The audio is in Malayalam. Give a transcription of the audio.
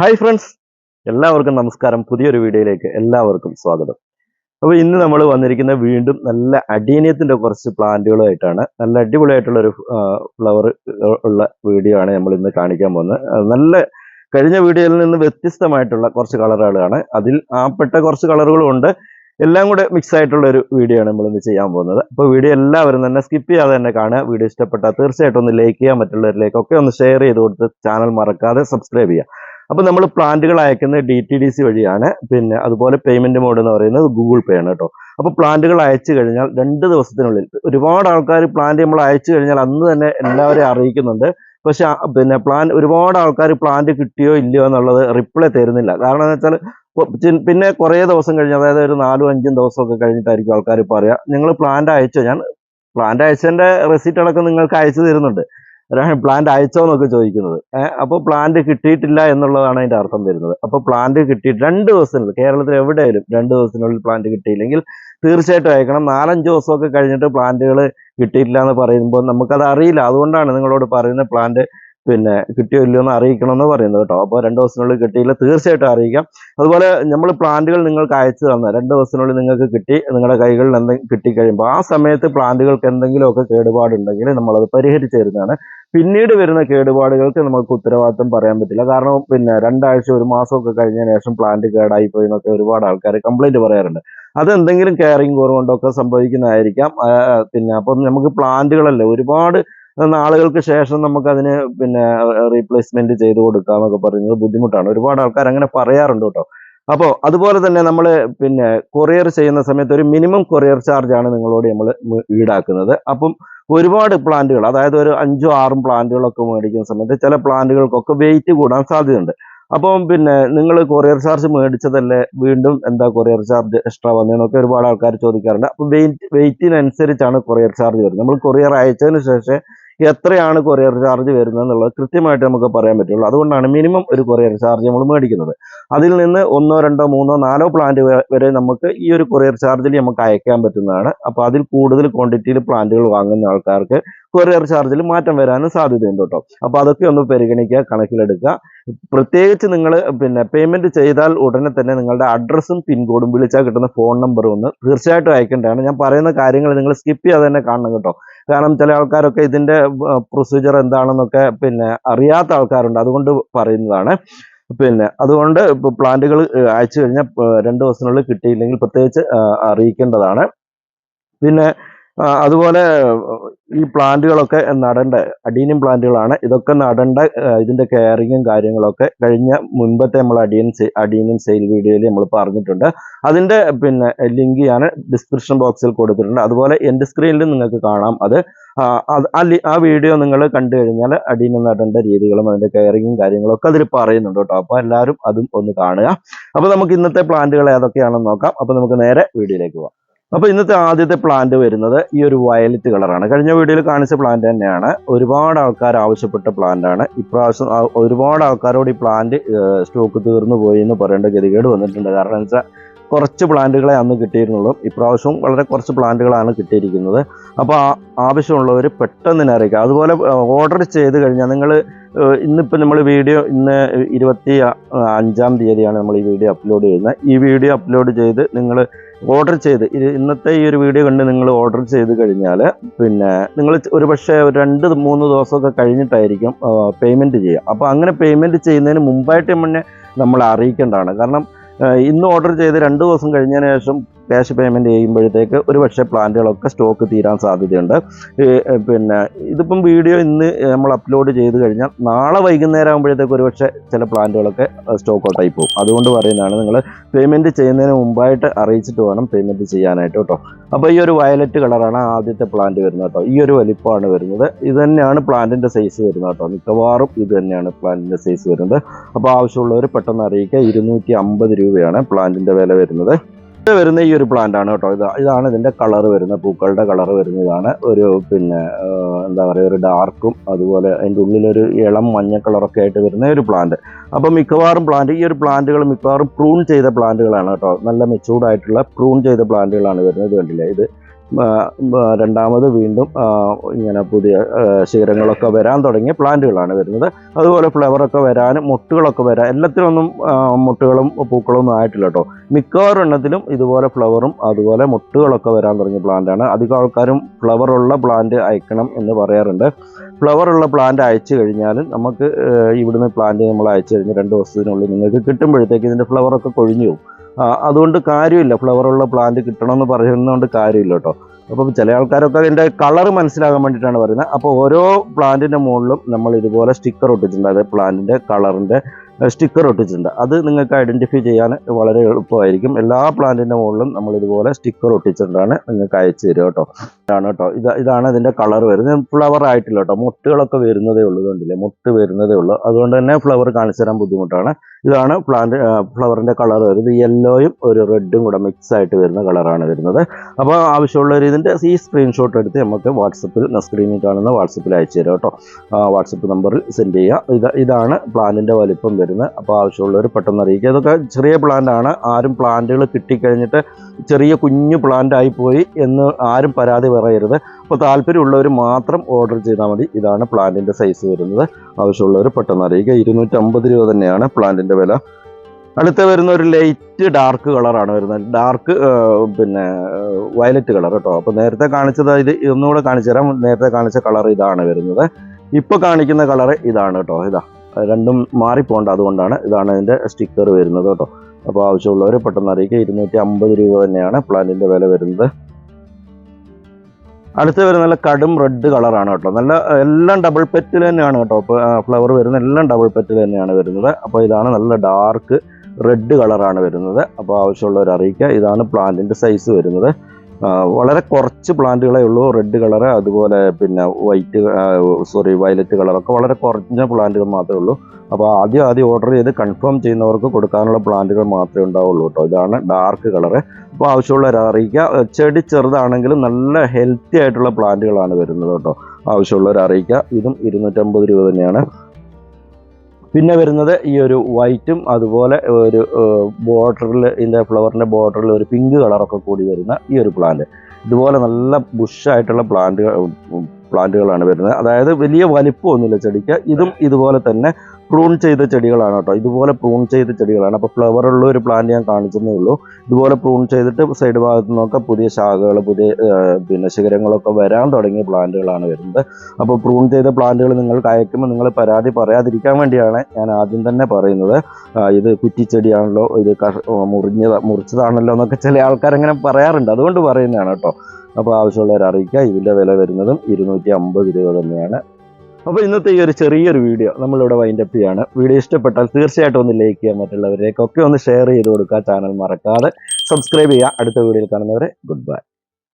ഹായ് ഫ്രണ്ട്സ് എല്ലാവർക്കും നമസ്കാരം. പുതിയൊരു വീഡിയോയിലേക്ക് എല്ലാവർക്കും സ്വാഗതം. അപ്പോൾ ഇന്ന് നമ്മൾ വന്നിരിക്കുന്ന വീണ്ടും നല്ല അടീനിയത്തിന്റെ കുറച്ച് പ്ലാന്റുകളുമായിട്ടാണ് നല്ല അടിപൊളിയായിട്ടുള്ള ഒരു ഫ്ലവർ ഉള്ള വീഡിയോ ആണ് നമ്മൾ ഇന്ന് കാണിക്കാൻ പോകുന്നത്. നല്ല കഴിഞ്ഞ വീഡിയോയിൽ നിന്ന് വ്യത്യസ്തമായിട്ടുള്ള കുറച്ച് കളറുകളാണ്. അതിൽ ആ പെട്ട കുറച്ച് കളറുകളും ഉണ്ട്. എല്ലാം കൂടെ മിക്സ് ആയിട്ടുള്ള ഒരു വീഡിയോ ആണ് നമ്മൾ ഇന്ന് ചെയ്യാൻ പോകുന്നത്. അപ്പോൾ വീഡിയോ എല്ലാവരും തന്നെ സ്കിപ്പ് ചെയ്യാതെ തന്നെ കാണുക. വീഡിയോ ഇഷ്ടപ്പെട്ടാൽ തീർച്ചയായിട്ടും ഒന്ന് ലൈക്ക് ചെയ്യാൻ മറ്റുള്ളവരിലേക്കൊക്കെ ഒന്ന് ഷെയർ ചെയ്ത് കൊടുത്ത് ചാനൽ മറക്കാതെ സബ്സ്ക്രൈബ് ചെയ്യുക. അപ്പോൾ നമ്മൾ പ്ലാന്റുകൾ അയക്കുന്നത് ഡി ടി ഡി സി വഴിയാണ്. പിന്നെ അതുപോലെ പേയ്മെന്റ് മോഡ് എന്ന് പറയുന്നത് ഗൂഗിൾ പേ ആണ് കേട്ടോ. അപ്പോൾ പ്ലാന്റുകൾ അയച്ചു കഴിഞ്ഞാൽ രണ്ട് ദിവസത്തിനുള്ളിൽ ഒരുപാട് ആൾക്കാർ പ്ലാന്റ് നമ്മൾ അയച്ചു കഴിഞ്ഞാൽ അന്ന് തന്നെ എല്ലാവരെയും അറിയിക്കുന്നുണ്ട്. പക്ഷെ പിന്നെ പ്ലാൻ ഒരുപാട് ആൾക്കാർ പ്ലാന്റ് കിട്ടിയോ ഇല്ലയോ എന്നുള്ളത് റിപ്ലൈ തരുന്നില്ല. കാരണം എന്ന് വെച്ചാൽ പിന്നെ കുറേ ദിവസം കഴിഞ്ഞ് അതായത് ഒരു നാലും അഞ്ചും ദിവസമൊക്കെ കഴിഞ്ഞിട്ടായിരിക്കും ആൾക്കാർ പറയുക. നിങ്ങൾ പ്ലാന്റ് അയച്ചോ? ഞാൻ പ്ലാന്റ് അയച്ചതിന്റെ റെസിപ്റ്റ് അടക്കം നിങ്ങൾക്ക് അയച്ചു തരുന്നുണ്ട്. പ്ലാന്റ് അയച്ചോ എന്നൊക്കെ ചോദിക്കുന്നത്. അപ്പോൾ പ്ലാന്റ് കിട്ടിയിട്ടില്ല എന്നുള്ളതാണ് അതിന്റെ അർത്ഥം വരുന്നത്. അപ്പോൾ പ്ലാന്റ് കിട്ടി രണ്ട് ദിവസത്തിനുള്ളിൽ കേരളത്തിൽ എവിടെയായാലും രണ്ട് ദിവസത്തിനുള്ളിൽ പ്ലാന്റ് കിട്ടിയില്ലെങ്കിൽ തീർച്ചയായിട്ടും അയക്കണം. നാലഞ്ച് ദിവസമൊക്കെ കഴിഞ്ഞിട്ട് പ്ലാന്റുകൾ കിട്ടിയിട്ടില്ല എന്ന് പറയുമ്പോൾ നമുക്കത് അറിയില്ല. അതുകൊണ്ടാണ് നിങ്ങളോട് പറയുന്നത് പ്ലാന്റ് പിന്നെ കിട്ടിയോ ഇല്ലയോ എന്ന് അറിയിക്കണം എന്ന് പറയുന്നത് കേട്ടോ. അപ്പോൾ രണ്ട് ദിവസത്തിനുള്ളിൽ കിട്ടിയില്ല. തീർച്ചയായിട്ടും അറിയിക്കാം. അതുപോലെ നമ്മൾ പ്ലാന്റുകൾ നിങ്ങൾക്ക് അയച്ചു തന്ന രണ്ട് ദിവസത്തിനുള്ളിൽ നിങ്ങൾക്ക് കിട്ടി. നിങ്ങളുടെ കൈകളിൽ എന്തെങ്കിലും കിട്ടിക്കഴിയുമ്പോൾ ആ സമയത്ത് പ്ലാന്റുകൾക്ക് എന്തെങ്കിലുമൊക്കെ കേടുപാടുണ്ടെങ്കിൽ നമ്മളത് പരിഹരിച്ചു തരുന്നതാണ് പിന്നീട് വരുന്ന കേടുപാടുകൾക്ക് നമുക്ക് ഉത്തരവാദിത്വം പറയാൻ പറ്റില്ല. കാരണം പിന്നെ രണ്ടാഴ്ച ഒരു മാസമൊക്കെ കഴിഞ്ഞതിന് ശേഷം പ്ലാന്റ് കേടായി പോയി എന്നൊക്കെ ഒരുപാട് ആൾക്കാർ കംപ്ലൈന്റ് പറയാറുണ്ട്. അത് എന്തെങ്കിലും കെയറിങ് കുറവുകൊണ്ടൊക്കെ സംഭവിക്കുന്നതായിരിക്കാം. പിന്നെ അപ്പം നമുക്ക് പ്ലാന്റുകളല്ലേ ഒരുപാട് നാളുകൾക്ക് ശേഷം നമുക്കതിന് പിന്നെ റീപ്ലേസ്മെന്റ് ചെയ്ത് കൊടുക്കുക എന്നൊക്കെ പറയുന്നത് ബുദ്ധിമുട്ടാണ്. ഒരുപാട് ആൾക്കാർ അങ്ങനെ പറയാറുണ്ട് കേട്ടോ. അപ്പോൾ അതുപോലെ തന്നെ നമ്മൾ പിന്നെ കൊറിയർ ചെയ്യുന്ന സമയത്ത് ഒരു മിനിമം കൊറിയർ ചാർജ് ആണ് നിങ്ങളോട് നമ്മൾ ഈടാക്കുന്നത്. അപ്പം ഒരുപാട് പ്ലാന്റുകൾ അതായത് ഒരു അഞ്ചോ ആറും പ്ലാന്റുകളൊക്കെ മേടിക്കുന്ന സമയത്ത് ചില പ്ലാന്റുകൾക്കൊക്കെ വെയിറ്റ് കൂടാൻ സാധ്യതയുണ്ട്. അപ്പം പിന്നെ നിങ്ങൾ കൊറിയർ ചാർജ് മേടിച്ചതല്ലേ? വീണ്ടും എന്താ കൊറിയർ ചാർജ് എക്സ്ട്രാ വന്നതെന്നൊക്കെ ഒരുപാട് ആൾക്കാർ ചോദിക്കാറുണ്ട്. അപ്പം വെയിറ്റ് വെയിറ്റിനനുസരിച്ചാണ് കൊറിയർ ചാർജ് വരുന്നത്. നമ്മൾ കൊറിയർ അയച്ചതിന് ശേഷം എത്രയാണ് കൊറിയർ ചാർജ് വരുന്നത് എന്നുള്ളത് കൃത്യമായിട്ട് നമുക്ക് പറയാൻ പറ്റുള്ളൂ. അതുകൊണ്ടാണ് മിനിമം ഒരു കൊറിയർ ചാർജ് നമ്മൾ മേടിക്കുന്നത്. അതിൽ നിന്ന് ഒന്നോ രണ്ടോ മൂന്നോ നാലോ പ്ലാന്റ് വരെ നമുക്ക് ഈ ഒരു കൊറിയർ ചാർജിൽ നമുക്ക് അയക്കാൻ പറ്റുന്നതാണ്. അപ്പോൾ അതിൽ കൂടുതൽ ക്വാണ്ടിറ്റിയിൽ പ്ലാന്റുകൾ വാങ്ങുന്ന ആൾക്കാർക്ക് കൊറിയർ ചാർജിൽ മാറ്റം വരാനും സാധ്യതയുണ്ട് കേട്ടോ. അപ്പോൾ അതൊക്കെ ഒന്ന് പരിഗണിക്കുക കണക്കിലെടുക്കുക. പ്രത്യേകിച്ച് നിങ്ങൾ പിന്നെ പേയ്മെന്റ് ചെയ്താൽ ഉടനെ തന്നെ നിങ്ങളുടെ അഡ്രസ്സും പിൻകോഡും വിളിച്ചാൽ കിട്ടുന്ന ഫോൺ നമ്പറും ഒന്ന് തീർച്ചയായിട്ടും അയക്കേണ്ടതാണ്. ഞാൻ പറയുന്ന കാര്യങ്ങൾ നിങ്ങൾ സ്കിപ്പ് ചെയ്യാതെ തന്നെ കാണണം കേട്ടോ. കാരണം ചില ആൾക്കാരൊക്കെ ഇതിന്റെ പ്രൊസീജിയർ എന്താണെന്നൊക്കെ പിന്നെ അറിയാത്ത ആൾക്കാരുണ്ട്. അതുകൊണ്ട് പറയുന്നതാണ്. പിന്നെ അതുകൊണ്ട് പ്ലാന്റുകൾ അയച്ചു കഴിഞ്ഞാൽ രണ്ടു ദിവസത്തിനുള്ളിൽ കിട്ടിയില്ലെങ്കിൽ പ്രത്യേകിച്ച് അറിയിക്കേണ്ടതാണ്. പിന്നെ അതുപോലെ ഈ പ്ലാന്റുകളൊക്കെ നടണ്ട അഡീനിയം പ്ലാന്റുകളാണ്. ഇതൊക്കെ നടണ്ട ഇതിന്റെ കെയറിങ്ങും കാര്യങ്ങളൊക്കെ കഴിഞ്ഞ മുൻപത്തെ നമ്മൾ അഡീൻ അഡീനിയം സെയിൽ വീഡിയോയിൽ നമ്മൾ പറഞ്ഞിട്ടുണ്ട്. അതിന്റെ പിന്നെ ലിങ്ക് ഞാൻ ഡിസ്ക്രിപ്ഷൻ ബോക്സിൽ കൊടുത്തിട്ടുണ്ട്. അതുപോലെ എന്റെ സ്ക്രീനിൽ നിങ്ങൾക്ക് കാണാം അത്. ആ, വീഡിയോ നിങ്ങൾ കണ്ടു കഴിഞ്ഞാൽ അടീനിയം നടേണ്ട രീതികളും അതിന്റെ കെയറിങ്ങും കാര്യങ്ങളൊക്കെ അതിൽ പറയുന്നുണ്ട് കേട്ടോ. അപ്പോൾ എല്ലാവരും അതും ഒന്ന് കാണുക. അപ്പോൾ നമുക്ക് ഇന്നത്തെ പ്ലാന്റുകൾ ഏതൊക്കെയാണെന്ന് നോക്കാം. അപ്പോൾ നമുക്ക് നേരെ വീഡിയോയിലേക്ക് പോകാം അപ്പോൾ ഇന്നത്തെ ആദ്യത്തെ പ്ലാന്റ് വരുന്നത് ഈ ഒരു വയലറ്റ് കളറാണ് കഴിഞ്ഞ വീഡിയോയിൽ കാണിച്ച പ്ലാന്റ് തന്നെയാണ്. ഒരുപാട് ആൾക്കാർ ആവശ്യപ്പെട്ട പ്ലാന്റാണ് ഇപ്രാവശ്യം ഒരുപാട് ആൾക്കാരോട് ഈ പ്ലാന്റ് സ്റ്റോക്ക് തീർന്നു പോയി എന്ന് പറയേണ്ട ഗതികേട് വന്നിട്ടുണ്ട്. കാരണം വെച്ചാൽ കുറച്ച് പ്ലാന്റുകളെ അന്ന് കിട്ടിയിരുന്നുള്ളൂ. ഇപ്രാവശ്യവും വളരെ കുറച്ച് പ്ലാന്റുകളാണ് കിട്ടിയിരിക്കുന്നത്. അപ്പോൾ ആവശ്യമുള്ളവർ പെട്ടെന്ന് തന്നെ അറിയിക്കുക. അതുപോലെ ഓർഡർ ചെയ്ത് കഴിഞ്ഞാൽ നിങ്ങൾ ഇന്നിപ്പോൾ നമ്മൾ വീഡിയോ ഇന്ന് ഇരുപത്തി അഞ്ചാം തീയതിയാണ് നമ്മൾ ഈ വീഡിയോ അപ്ലോഡ് ചെയ്യുന്നത്. ഈ വീഡിയോ അപ്ലോഡ് ചെയ്ത് നിങ്ങൾ ഓർഡർ ചെയ്ത് ഇന്നത്തെ ഈ ഒരു വീഡിയോ കണ്ട് നിങ്ങൾ ഓർഡർ ചെയ്ത് കഴിഞ്ഞാൽ പിന്നെ നിങ്ങൾ ഒരു പക്ഷേ രണ്ട് മൂന്ന് ദിവസമൊക്കെ കഴിഞ്ഞിട്ടായിരിക്കും പേയ്മെന്റ് ചെയ്യുക. അപ്പോൾ അങ്ങനെ പേയ്മെന്റ് ചെയ്യുന്നതിന് മുമ്പായിട്ട് മുന്നേ നമ്മൾ അറിയിക്കേണ്ടതാണ്. കാരണം ഇന്ന് ഓർഡർ ചെയ്ത് രണ്ട് ദിവസം കഴിഞ്ഞതിന് ശേഷം ക്യാഷ് പേയ്മെന്റ് ചെയ്യുമ്പോഴത്തേക്ക് ഒരു പക്ഷേ പ്ലാന്റുകളൊക്കെ സ്റ്റോക്ക് തീരാൻ സാധ്യതയുണ്ട്. പിന്നെ ഇതിപ്പം വീഡിയോ ഇന്ന് നമ്മൾ അപ്ലോഡ് ചെയ്ത് കഴിഞ്ഞാൽ നാളെ വൈകുന്നേരം ആകുമ്പോഴത്തേക്ക് ഒരു പക്ഷേ ചില പ്ലാന്റുകളൊക്കെ സ്റ്റോക്ക് ഔട്ടായി പോകും. അതുകൊണ്ട് പറയുന്നതാണ് നിങ്ങൾ പേയ്മെന്റ് ചെയ്യുന്നതിന് മുമ്പായിട്ട് അറിയിച്ചിട്ട് വേണം പേയ്മെന്റ് ചെയ്യാനായിട്ട് കേട്ടോ. അപ്പോൾ ഈ ഒരു വയലറ്റ് കളറാണ് ആദ്യത്തെ പ്ലാന്റ് വരുന്നത് കേട്ടോ. ഈ ഒരു വലിപ്പമാണ് വരുന്നത്. ഇത് തന്നെയാണ് പ്ലാന്റിന്റെ സൈസ് വരുന്നത് കേട്ടോ. മിക്കവാറും ഇത് തന്നെയാണ് പ്ലാന്റിന്റെ സൈസ് വരുന്നത്. അപ്പോൾ ആവശ്യമുള്ളവർ പെട്ടെന്ന് അറിയിക്കുക. ഇരുന്നൂറ്റി അമ്പത് രൂപയാണ് പ്ലാന്റിന്റെ വില വരുന്നത്. വരുന്ന ഈ ഒരു പ്ലാന്റ് ആണ് കേട്ടോ. ഇത് ഇതാണ് ഇതിന്റെ കളർ വരുന്ന പൂക്കളുടെ കളർ വരുന്നതാണ് ഒരു പിന്നെ എന്താ പറയുക ഒരു ഡാർക്കും അതുപോലെ അതിന്റെ ഉള്ളിലൊരു ഇളം മഞ്ഞ കളറൊക്കെ ആയിട്ട് വരുന്ന ഒരു പ്ലാന്റ് അപ്പോൾ മിക്കവാറും പ്ലാന്റ് ഈ ഒരു പ്ലാന്റുകൾ മിക്കവാറും പ്രൂൺ ചെയ്ത പ്ലാന്റുകളാണ് കേട്ടോ. നല്ല മെച്ചൂർഡായിട്ടുള്ള പ്രൂൺ ചെയ്ത പ്ലാന്റുകളാണ് വരുന്നത് കണ്ടില്ലേ ഇത്. രണ്ടാമത് വീണ്ടും ഇങ്ങനെ പുതിയ ശിഖരങ്ങളൊക്കെ വരാൻ തുടങ്ങിയ പ്ലാന്റുകളാണ് വരുന്നത്. അതുപോലെ ഫ്ലവറൊക്കെ വരാനും മുട്ടുകളൊക്കെ വരാൻ എല്ലാത്തിനൊന്നും മുട്ടുകളും പൂക്കളും ഒന്നും ആയിട്ടില്ല കേട്ടോ. മിക്കവാറും എണ്ണത്തിലും ഇതുപോലെ ഫ്ലവറും അതുപോലെ മുട്ടുകളൊക്കെ വരാൻ തുടങ്ങിയ പ്ലാന്റാണ് അധികം ആൾക്കാരും ഫ്ലവറുള്ള പ്ലാന്റ് അയക്കണം എന്ന് പറയാറുണ്ട്. ഫ്ലവറുള്ള പ്ലാന്റ് അയച്ചു കഴിഞ്ഞാൽ നമുക്ക് ഇവിടുന്ന് പ്ലാന്റ് നമ്മൾ അയച്ചു കഴിഞ്ഞാൽ രണ്ട് ദിവസത്തിനുള്ളിൽ നിങ്ങൾക്ക് കിട്ടുമ്പോഴത്തേക്ക് ഇതിന്റെ ഫ്ലവറൊക്കെ കൊഴിഞ്ഞു പോകും. അതുകൊണ്ട് കാര്യമില്ല. ഫ്ലവർ ഉള്ള പ്ലാന്റ് കിട്ടണമെന്ന് പറയുന്നതുകൊണ്ട് കാര്യമില്ല കേട്ടോ. അപ്പം ചില ആൾക്കാരൊക്കെ അതിന്റെ കളർ മനസ്സിലാകാൻ വേണ്ടിയിട്ടാണ് പറയുന്നത്. അപ്പോൾ ഓരോ പ്ലാന്റിന്റെ മുകളിലും നമ്മൾ ഇതുപോലെ സ്റ്റിക്കർ ഒട്ടിച്ചിട്ടുണ്ട്. അതായത് പ്ലാന്റിന്റെ കളറിന്റെ സ്റ്റിക്കർ ഒട്ടിച്ചിട്ടുണ്ട്. അത് നിങ്ങൾക്ക് ഐഡന്റിഫൈ ചെയ്യാൻ വളരെ എളുപ്പമായിരിക്കും. എല്ലാ പ്ലാന്റിന്റെ മുകളിലും നമ്മൾ ഇതുപോലെ സ്റ്റിക്കർ ഒട്ടിച്ചിട്ടാണ് നിങ്ങൾക്ക് അയച്ചു തരിക കേട്ടോ. ഇതാണ് കേട്ടോ. ഇത് ഇതാണ് ഇതിന്റെ കളർ വരുന്നത്. ഫ്ലവർ ആയിട്ടില്ല കേട്ടോ. മുട്ടുകളൊക്കെ വരുന്നതേ ഉള്ളൂ കണ്ടില്ലേ മുട്ട് വരുന്നതേ ഉള്ളൂ. അതുകൊണ്ട് തന്നെ ഫ്ലവർ കാണിച്ചു തരാൻ ബുദ്ധിമുട്ടാണ്. ഇതാണ് പ്ലാന്റ് ഫ്ലവറിന്റെ കളർ വരുന്നത് യെല്ലോയും ഒരു റെഡും കൂടെ മിക്സ് ആയിട്ട് വരുന്ന കളറാണ് വരുന്നത്. അപ്പോൾ ആവശ്യമുള്ളവർ ഇതിന്റെ ഈ സ്ക്രീൻഷോട്ട് എടുത്ത് നമുക്ക് വാട്സപ്പിൽ സ്ക്രീനിൽ കാണുന്ന വാട്സപ്പിൽ അയച്ചു തരാം കേട്ടോ. വാട്സപ്പ് നമ്പറിൽ സെൻഡ് ചെയ്യുക. ഇത് ഇതാണ് പ്ലാന്റിന്റെ വലിപ്പം വരുന്നത്. അപ്പോൾ ആവശ്യമുള്ളവർ പെട്ടെന്ന് അറിയിക്കുക. ഇതൊക്കെ ചെറിയ പ്ലാന്റാണ് ആരും പ്ലാന്റുകൾ കിട്ടിക്കഴിഞ്ഞിട്ട് ചെറിയ കുഞ്ഞു പ്ലാന്റ് ആയി പോയി എന്ന് ആരും പരാതി പറയരുത്. അപ്പോൾ താല്പര്യമുള്ളവർ മാത്രം ഓർഡർ ചെയ്താൽ മതി. ഇതാണ് പ്ലാന്റിന്റെ സൈസ് വരുന്നത്. ആവശ്യമുള്ളവർ പെട്ടെന്ന് അറിയിക്കുക ഇരുന്നൂറ്റമ്പത് രൂപ തന്നെയാണ് പ്ലാന്റിന്റെ വില. അടുത്ത വരുന്ന ഒരു ലൈറ്റ് ഡാർക്ക് കളറാണ് വരുന്നത്. ഡാർക്ക് പിന്നെ വയലറ്റ് കളർ കേട്ടോ. അപ്പോൾ നേരത്തെ കാണിച്ചത് ഇത് ഒന്നുകൂടെ കാണിച്ചു തരാം. നേരത്തെ കാണിച്ച കളർ ഇതാണ് വരുന്നത്. ഇപ്പോൾ കാണിക്കുന്ന കളർ ഇതാണ് കേട്ടോ. ഇതാ രണ്ടും മാറിപ്പോണ്ട അതുകൊണ്ടാണ് ഇതാണ് ഇതിന്റെ സ്റ്റിക്കർ വരുന്നത് കേട്ടോ. അപ്പോൾ ആവശ്യമുള്ളവർ പെട്ടെന്ന് അറിയിക്കുക ഇരുന്നൂറ്റി അമ്പത് രൂപ തന്നെയാണ് പ്ലാന്റിന്റെ വില വരുന്നത്. അടുത്ത് വരുന്ന നല്ല കടും റെഡ് കളറാണ് കേട്ടോ. നല്ല എല്ലാം ഡബിൾ പെറ്റിൽ തന്നെയാണ് കേട്ടോ. ഫ്ലവർ വരുന്ന എല്ലാം ഡബിൾ പെറ്റിൽ തന്നെയാണ് വരുന്നത്. അപ്പോൾ ഇതാണ് നല്ല ഡാർക്ക് റെഡ് കളറാണ് വരുന്നത്. അപ്പോൾ ആവശ്യമുള്ളവർ അറിയിക്കുക. ഇതാണ് പ്ലാന്റിന്റെ സൈസ് വരുന്നത്. വളരെ കുറച്ച് പ്ലാന്റുകളേ ഉള്ളൂ. റെഡ് കളറ് അതുപോലെ പിന്നെ വൈറ്റ് സോറി വയലറ്റ് കളറൊക്കെ വളരെ കുറഞ്ഞ പ്ലാന്റുകൾ മാത്രമേ ഉള്ളൂ. അപ്പോൾ ആദ്യം ആദ്യം ഓർഡർ ചെയ്ത് കൺഫേം ചെയ്യുന്നവർക്ക് കൊടുക്കാനുള്ള പ്ലാന്റുകൾ മാത്രമേ ഉണ്ടാവുള്ളൂ കേട്ടോ. ഇതാണ് ഡാർക്ക് കളറ് അപ്പോൾ ആവശ്യമുള്ളവർ അറിയിക്കുക. ചെടി ചെറുതാണെങ്കിലും നല്ല ഹെൽത്തി ആയിട്ടുള്ള പ്ലാന്റുകളാണ് വരുന്നത് കേട്ടോ. ആവശ്യമുള്ളവർ അറിയിക്കുക. ഇതും ഇരുന്നൂറ്റമ്പത് രൂപ തന്നെയാണ്. പിന്നെ വരുന്നത് ഈ ഒരു വൈറ്റും അതുപോലെ ഒരു ബോർഡറിൽ ഇതിന്റെ ഫ്ലവറിന്റെ ബോർഡറിൽ ഒരു പിങ്ക് കളറൊക്കെ കൂടി വരുന്ന ഈ ഒരു പ്ലാന്റ് ഇതുപോലെ നല്ല ബുഷായിട്ടുള്ള പ്ലാന്റുകൾ പ്ലാന്റുകളാണ് വരുന്നത്. അതായത് വലിയ വലിപ്പമൊന്നുമില്ല ചെടിക്ക്. ഇതും ഇതുപോലെ തന്നെ പ്രൂൺ ചെയ്ത ചെടികളാണ് കേട്ടോ. ഇതുപോലെ പ്രൂൺ ചെയ്ത ചെടികളാണ്. അപ്പോൾ ഫ്ലവർ ഉള്ള ഒരു പ്ലാന്റ് ഞാൻ കാണിച്ചതേ ഉള്ളൂ. ഇതുപോലെ പ്രൂൺ ചെയ്തിട്ട് സൈഡ് ഭാഗത്ത് നിന്നൊക്കെ പുതിയ ശാഖകൾ പുതിയ പിന്നെ ശിഖരങ്ങളൊക്കെ വരാൻ തുടങ്ങിയ പ്ലാന്റുകളാണ് വരുന്നത്. അപ്പോൾ പ്രൂൺ ചെയ്ത പ്ലാന്റുകൾ നിങ്ങൾക്ക് അയക്കുമ്പോൾ നിങ്ങൾ പരാതി പറയാതിരിക്കാൻ വേണ്ടിയാണ് ഞാൻ ആദ്യം തന്നെ പറയുന്നത്. ഇത് കുറ്റിച്ചെടിയാണല്ലോ ഇത് കഷ മുറിഞ്ഞ മുറിച്ചതാണല്ലോ എന്നൊക്കെ ചില ആൾക്കാരങ്ങനെ പറയാറുണ്ട്. അതുകൊണ്ട് പറയുന്നതാണ് കേട്ടോ. അപ്പോൾ ആവശ്യമുള്ളവർ അറിയിക്കുക. ഇതിന്റെ വില വരുന്നതും ഇരുന്നൂറ്റി അമ്പത് രൂപ തന്നെയാണ്. അപ്പോൾ ഇന്നത്തെ ഈ ഒരു ചെറിയൊരു വീഡിയോ നമ്മളിവിടെ വൈൻഡപ്പ് ചെയ്യാണ്. വീഡിയോ ഇഷ്ടപ്പെട്ടാൽ തീർച്ചയായിട്ടും ഒന്ന് ലൈക്ക് ചെയ്യാൻ മറ്റുള്ളവരേക്കൊക്കെ ഒന്ന് ഷെയർ ചെയ്ത് കൊടുക്കുക. ചാനൽ മറക്കാതെ സബ്സ്ക്രൈബ് ചെയ്യുക. അടുത്ത വീഡിയോയിൽ കാണുന്നവരെ ഗുഡ് ബൈ